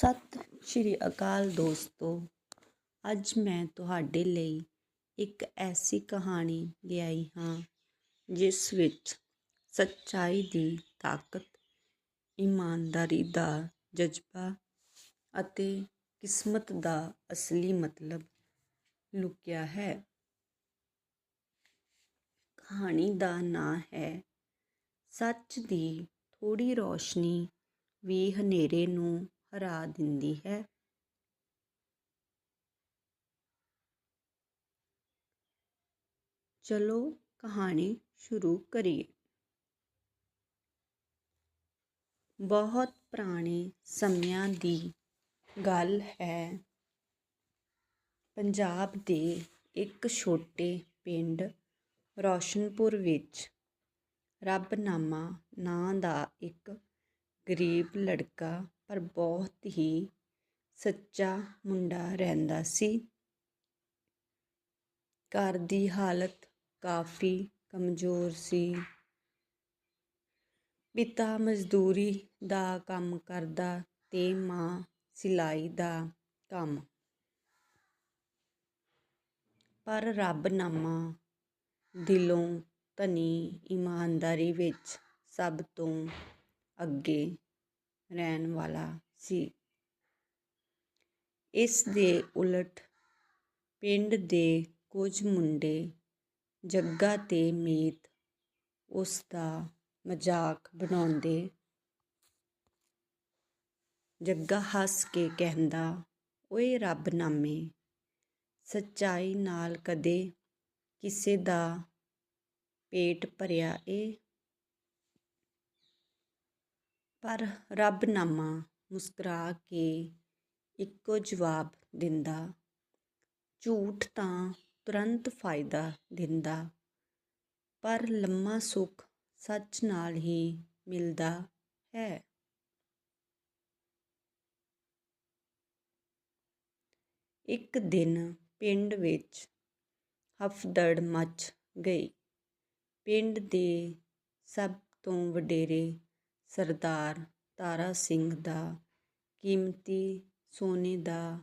ਸਤਿ ਸ਼੍ਰੀ ਅਕਾਲ ਦੋਸਤੋ। ਅੱਜ ਮੈਂ ਤੁਹਾਡੇ ਲਈ ਇੱਕ ਐਸੀ ਕਹਾਣੀ ਲਿਆਈ ਹਾਂ, ਜਿਸ ਵਿੱਚ ਸੱਚਾਈ ਦੀ ਤਾਕਤ, ਇਮਾਨਦਾਰੀ ਦਾ ਜਜ਼ਬਾ ਅਤੇ ਕਿਸਮਤ ਦਾ ਅਸਲੀ ਮਤਲਬ ਲੁਕਿਆ ਹੈ। ਕਹਾਣੀ ਦਾ ਨਾਂ ਹੈ, ਸੱਚ ਦੀ ਥੋੜੀ ਰੋਸ਼ਨੀ ਵੀ ਹਨੇਰੇ ਨੂੰ ਹਰਾ ਦਿੰਦੀ ਹੈ। ਚਲੋ, ਕਹਾਣੀ ਸ਼ੁਰੂ ਕਰੀਏ। ਬਹੁਤ ਪੁਰਾਣੇ ਸਮਿਆਂ ਦੀ ਗੱਲ ਹੈ। ਪੰਜਾਬ ਦੇ ਇੱਕ ਛੋਟੇ ਪਿੰਡ ਰੌਸ਼ਨਪੁਰ ਵਿੱਚ ਰੱਬਨਾਮਾ ਨਾਂ ਦਾ ਇੱਕ ਗਰੀਬ ਲੜਕਾ ਪਰ ਬਹੁਤ ਹੀ ਸੱਚਾ ਮੁੰਡਾ ਰਹਿੰਦਾ ਸੀ। ਘਰ ਦੀ ਹਾਲਤ ਕਾਫੀ ਕਮਜ਼ੋਰ ਸੀ। ਪਿਤਾ ਮਜ਼ਦੂਰੀ ਦਾ ਕੰਮ ਕਰਦਾ ਤੇ ਮਾਂ ਸਿਲਾਈ ਦਾ ਕੰਮ। ਪਰ ਰੱਬਨਾਮਾ ਦਿਲੋਂ ਧਨੀ ਇਮਾਨਦਾਰੀ ਵਿੱਚ ਸਭ ਤੋਂ ਅੱਗੇ ਰਹਿਣ ਵਾਲਾ ਸੀ। ਇਸ ਦੇ ਉਲਟ ਪਿੰਡ ਦੇ ਕੁਝ ਮੁੰਡੇ ਜੱਗਾ ਤੇ ਮੀਤ ਉਸ ਦਾ ਮਜ਼ਾਕ ਬਣਾਉਂਦੇ ਜੱਗਾ ਹੱਸ ਕੇ ਕਹਿੰਦਾ, ਓਏ ਰੱਬਨਾਮੇ ਸੱਚਾਈ ਨਾਲ ਕਦੇ ਕਿਸੇ ਦਾ ਪੇਟ ਭਰਿਆ ਏ? ਪਰ ਰੱਬਨਾਮਾ ਮੁਸਕਰਾ ਕੇ ਇੱਕੋ ਜਵਾਬ ਦਿੰਦਾ, ਝੂਠ ਤਾਂ ਤੁਰੰਤ ਫਾਇਦਾ ਦਿੰਦਾ, ਪਰ ਲੰਮਾ ਸੁੱਖ ਸੱਚ ਨਾਲ ਹੀ ਮਿਲਦਾ ਹੈ। ਇੱਕ ਦਿਨ ਪਿੰਡ ਵਿੱਚ ਹਫਦੜ ਮੱਚ ਗਈ। ਪਿੰਡ ਦੇ ਸਭ ਤੋਂ ਵਡੇਰੇ ਸਰਦਾਰ ਤਾਰਾ ਸਿੰਘ ਦਾ, ਕੀਮਤੀ ਸੋਨੇ ਦਾ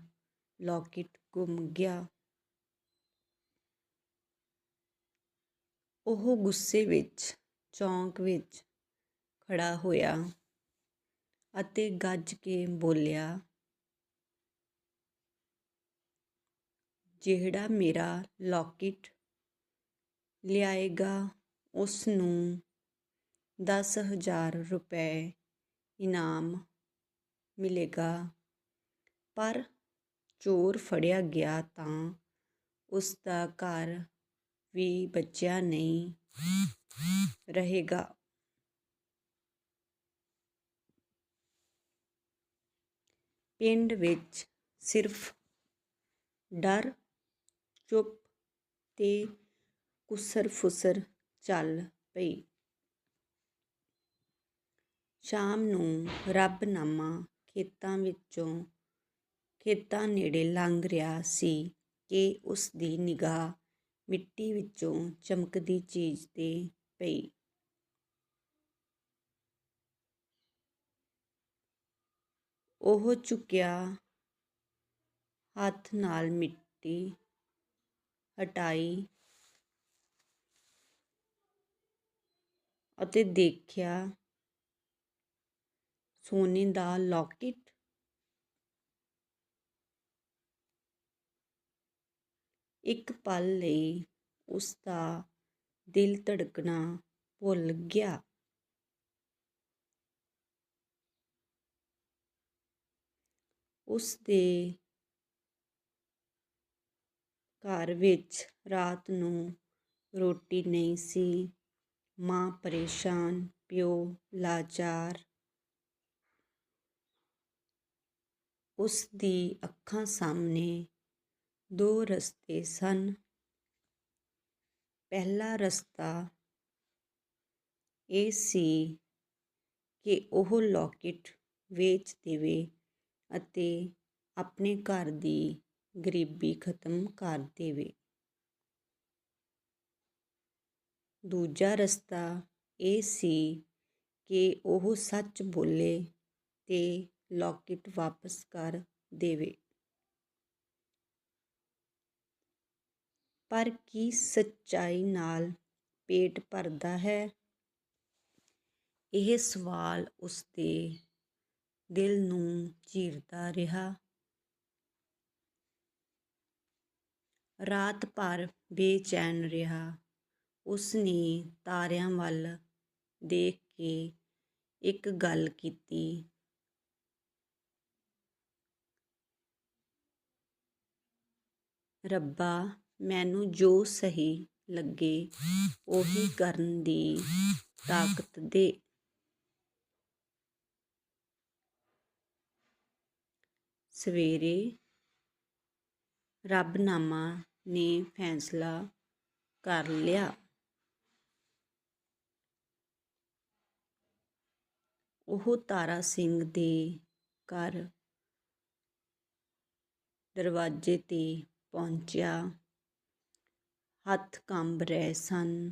ਲੋਕਟ ਗੁੰਮ ਗਿਆ। ਉਹ ਗੁੱਸੇ ਵਿੱਚ, ਚੌਂਕ ਵਿੱਚ ਖੜਾ ਹੋਇਆ ਅਤੇ ਗੱਜ ਕੇ ਬੋਲਿਆ, ਜਿਹੜਾ ਮੇਰਾ ਲੋਕਟ ਲਿਆਏਗਾ ਉਸ ਨੂੰ ਦਸ ਹਜ਼ਾਰ ਰੁਪਏ ਇਨਾਮ ਮਿਲੇਗਾ। ਪਰ ਚੋਰ ਫੜਿਆ ਗਿਆ ਤਾਂ ਉਸ ਦਾ ਘਰ ਵੀ ਬਚਿਆ ਨਹੀਂ ਰਹੇਗਾ। ਪਿੰਡ ਵਿੱਚ ਸਿਰਫ ਡਰ, ਚੁੱਪ ਤੇ ਕੁਸਰ ਫੁਸਰ ਚੱਲ ਪਈ। ਸ਼ਾਮ ਨੂੰ ਰੱਬਨਾਮਾ ਖੇਤਾਂ ਵਿੱਚੋਂ ਖੇਤਾਂ ਨੇੜੇ ਲੰਘ ਰਿਹਾ ਸੀ ਕਿ ਉਸ ਦੀ ਨਿਗਾਹ ਮਿੱਟੀ ਵਿੱਚੋਂ ਚਮਕਦੀ ਚੀਜ਼ ਤੇ ਪਈ। ਉਹ ਝੁਕਿਆ ਹੱਥ ਨਾਲ ਮਿੱਟੀ ਹਟਾਈ ਅਤੇ ਦੇਖਿਆ ਸੋਨੇ ਦਾ ਲੋਕਟ ਇੱਕ ਪਲ ਲਈ ਉਸ ਦਾ ਦਿਲ ਧੜਕਣਾ ਭੁੱਲ ਗਿਆ। ਉਸ ਦੇ ਘਰ ਵਿੱਚ ਰਾਤ ਨੂੰ ਰੋਟੀ ਨਹੀਂ ਸੀ। ਮਾਂ ਪਰੇਸ਼ਾਨ, ਪਿਓ ਲਾਚਾਰ। ਉਸ ਦੀ ਅੱਖਾਂ ਸਾਹਮਣੇ ਦੋ ਰਸਤੇ ਸਨ। ਪਹਿਲਾ ਰਸਤਾ ਇਹ ਸੀ ਕਿ ਉਹ ਲੋਕਟ ਵੇਚ ਦੇਵੇ ਅਤੇ ਆਪਣੇ ਘਰ ਦੀ ਗਰੀਬੀ ਖਤਮ ਕਰ ਦੇਵੇ। ਦੂਜਾ ਰਸਤਾ ਇਹ ਸੀ ਕਿ ਉਹ ਸੱਚ ਬੋਲੇ ਤੇ ਲੌਕੇਟ ਵਾਪਸ ਕਰ ਦੇਵੇ। ਪਰ ਕੀ ਸੱਚਾਈ ਨਾਲ ਪੇਟ ਭਰਦਾ ਹੈ? ਇਹ ਸਵਾਲ ਉਸਦੇ ਦਿਲ ਨੂੰ ਚੀਰਦਾ ਰਿਹਾ। ਰਾਤ ਭਰ ਬੇਚੈਨ ਰਿਹਾ। ਉਸਨੇ ਤਾਰਿਆਂ ਵੱਲ ਦੇਖ ਕੇ ਇੱਕ ਗੱਲ ਕੀਤੀ। ਰੱਬਾ, ਮੈਨੂੰ ਜੋ ਸਹੀ ਲੱਗੇ, ਉਹੀ ਕਰਨ ਦੀ ਤਾਕਤ ਦੇ। ਸਵੇਰੇ ਰੱਬਨਾਮਾ ਨੇ ਫੈਸਲਾ ਕਰ ਲਿਆ। ਉਹ ਤਾਰਾ ਸਿੰਘ ਦੇ ਘਰ ਦਰਵਾਜ਼ੇ ਤੇ ਪਹੁੰਚਿਆ। ਹੱਥ ਕੰਬ ਰਹੇ ਸਨ,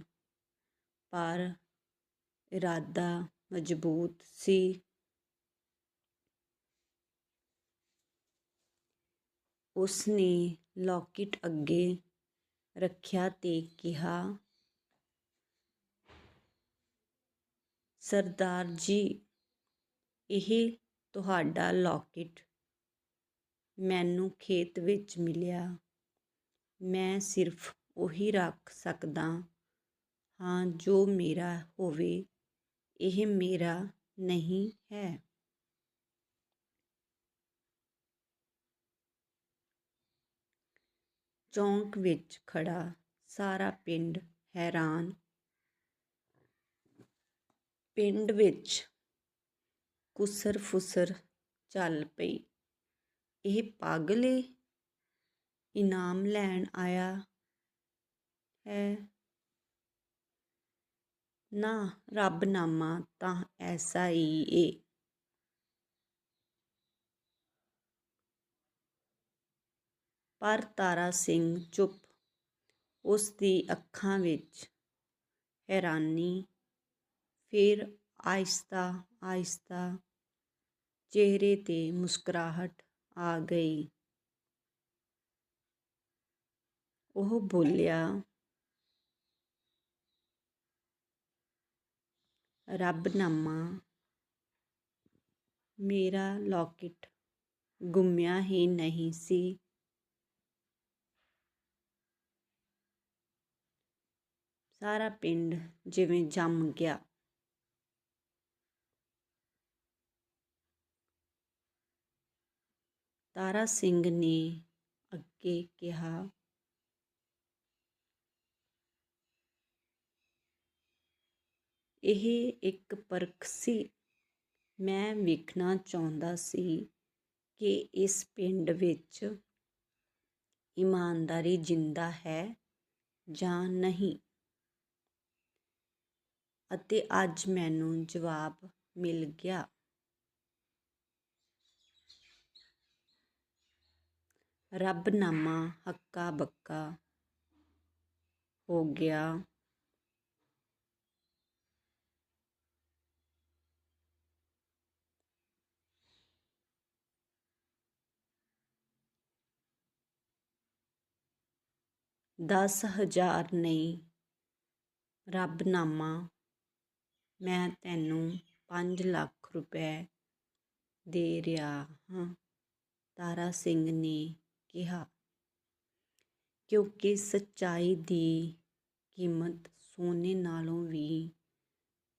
ਪਰ ਇਰਾਦਾ ਮਜ਼ਬੂਤ ਸੀ। ਉਸਨੇ ਲੌਕੇਟ ਅੱਗੇ ਰੱਖਿਆ ਤੇ ਕਿਹਾ, ਸਰਦਾਰ ਜੀ, ਇਹ ਤੁਹਾਡਾ ਲੌਕੇਟ ਮੈਨੂੰ ਖੇਤ ਵਿੱਚ ਮਿਲਿਆ। ਮੈਂ ਸਿਰਫ ਉਹੀ ਰੱਖ ਸਕਦਾ ਹਾਂ ਜੋ ਮੇਰਾ ਹੋਵੇ, ਇਹ ਮੇਰਾ ਨਹੀਂ ਹੈ। ਚੌਂਕ ਵਿੱਚ ਖੜਾ ਸਾਰਾ ਪਿੰਡ ਹੈਰਾਨ। ਪਿੰਡ ਵਿੱਚ ਕੁਸਰ ਫੁਸਰ ਚੱਲ ਪਈ। ਇਹ ਪਾਗਲ ਏ ਇਨਾਮ ਲੈਣ ਆਇਆ ਹੈ। ਨਾ ਰੱਬਨਾਮਾ ਤਾਂ ਐਸਾ ਹੀ ਏ। ਪਰ ਤਾਰਾ ਸਿੰਘ ਚੁੱਪ, ਉਸ ਦੀ ਅੱਖਾਂ ਵਿੱਚ ਹੈਰਾਨੀ, ਫਿਰ ਆਇਸਤਾ ਆਇਸਤਾ ਚਿਹਰੇ ਤੇ ਮੁਸਕਰਾਹਟ ਆ ਗਈ। ਉਹ ਬੋਲਿਆ ਰੱਬਨਾਮਾ ਮੇਰਾ ਲੌਕੇਟ ਗੁੰਮਿਆ ਹੀ ਨਹੀਂ ਸੀ ਸਾਰਾ ਪਿੰਡ ਜਿਵੇਂ ਜੰਮ ਗਿਆ ਤਾਰਾ ਸਿੰਘ ਨੇ ਅੱਗੇ ਕਿਹਾ ਇਹ ਇੱਕ ਪਰਖ ਸੀ। ਮੈਂ ਵੇਖਣਾ ਚਾਹੁੰਦਾ ਸੀ ਕਿ ਇਸ ਪਿੰਡ ਵਿੱਚ ਇਮਾਨਦਾਰੀ ਜਿੰਦਾ ਹੈ ਜਾਂ ਨਹੀਂ। ਅਤੇ ਅੱਜ ਮੈਨੂੰ ਜਵਾਬ ਮਿਲ ਗਿਆ। ਰੱਬਨਾਮਾ ਹੱਕਾ ਬੱਕਾ ਹੋ ਗਿਆ। ਦਸ ਹਜ਼ਾਰ ਨਹੀਂ। ਰੱਬਨਾਮਾ ਮੈਂ ਤੈਨੂੰ ਪੰਜ ਲੱਖ ਰੁਪਏ ਦੇ ਰਿਹਾ ਹਾਂ, ਤਾਰਾ ਸਿੰਘ ਨੇ ਕਿਹਾ। ਕਿਉਂਕਿ ਸੱਚਾਈ ਦੀ ਕੀਮਤ ਸੋਨੇ ਨਾਲੋਂ ਵੀ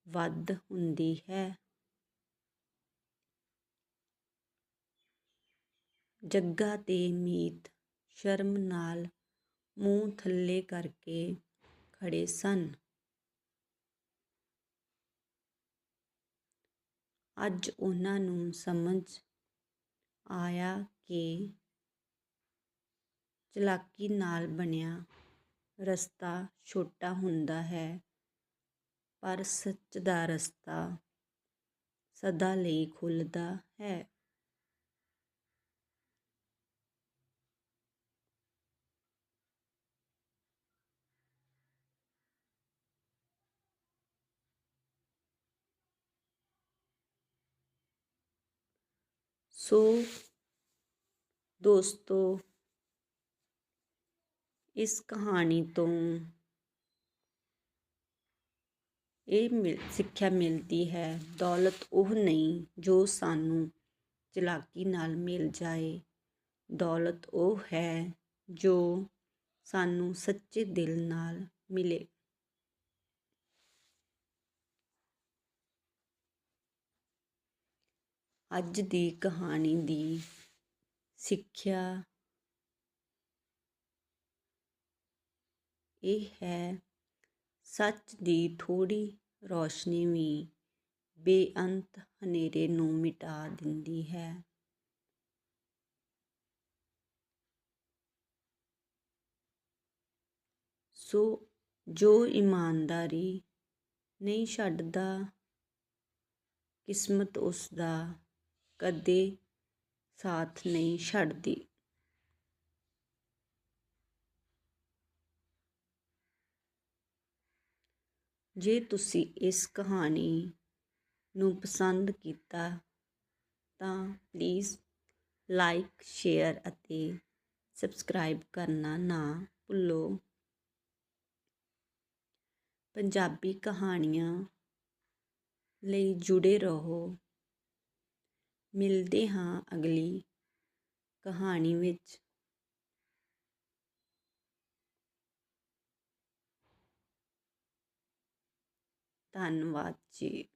ਵੱਧ ਹੁੰਦੀ ਹੈ। ਜੱਗਾ ਤੇ ਮੀਤ ਸ਼ਰਮ ਨਾਲ ਮੂੰਹ ਥੱਲੇ ਕਰਕੇ ਖੜ੍ਹੇ ਸਨ। ਅੱਜ ਉਹਨਾਂ ਨੂੰ ਸਮਝ ਆਇਆ ਕਿ ਚਲਾਕੀ ਨਾਲ ਬਣਿਆ ਰਸਤਾ ਛੋਟਾ ਹੁੰਦਾ ਹੈ, ਪਰ ਸੱਚ ਦਾ ਰਸਤਾ ਸਦਾ ਲਈ ਖੁੱਲ੍ਹਦਾ ਹੈ। ਸੋ ਦੋਸਤੋ, ਇਸ ਕਹਾਣੀ ਤੋਂ ਇਹ ਮਿਲ, ਸਿੱਖਿਆ ਮਿਲਦੀ ਹੈ, ਦੌਲਤ ਉਹ ਨਹੀਂ ਜੋ ਸਾਨੂੰ ਚਲਾਕੀ ਨਾਲ ਮਿਲ ਜਾਏ। ਦੌਲਤ ਉਹ ਹੈ ਜੋ ਸਾਨੂੰ ਸੱਚੇ ਦਿਲ ਨਾਲ ਮਿਲੇ। ਅੱਜ ਦੀ ਕਹਾਣੀ ਦੀ ਸਿੱਖਿਆ ਇਹ ਹੈ। ਸੱਚ ਦੀ ਥੋੜੀ ਰੋਸ਼ਨੀ ਵੀ ਬੇਅੰਤ ਹਨੇਰੇ ਨੂੰ ਮਿਟਾ ਦਿੰਦੀ ਹੈ। ਸੋ ਜੋ ਇਮਾਨਦਾਰੀ ਨਹੀਂ ਛੱਡਦਾ, ਕਿਸਮਤ ਉਸ ਦਾ ਕਦੇ ਸਾਥ ਨਹੀਂ ਛੱਡਦੀ। ਜੇ ਤੁਸੀਂ ਇਸ ਕਹਾਣੀ ਨੂੰ ਪਸੰਦ ਕੀਤਾ, ਤਾਂ ਪਲੀਜ਼ ਲਾਈਕ ਸ਼ੇਅਰ ਅਤੇ ਸਬਸਕ੍ਰਾਈਬ ਕਰਨਾ ਨਾ ਭੁੱਲੋ। ਪੰਜਾਬੀ ਕਹਾਣੀਆਂ ਲਈ ਜੁੜੇ ਰਹੋ। ਮਿਲਦੇ ਹਾਂ ਅਗਲੀ ਕਹਾਣੀ ਵਿੱਚ। ਧੰਨਵਾਦ ਜੀ।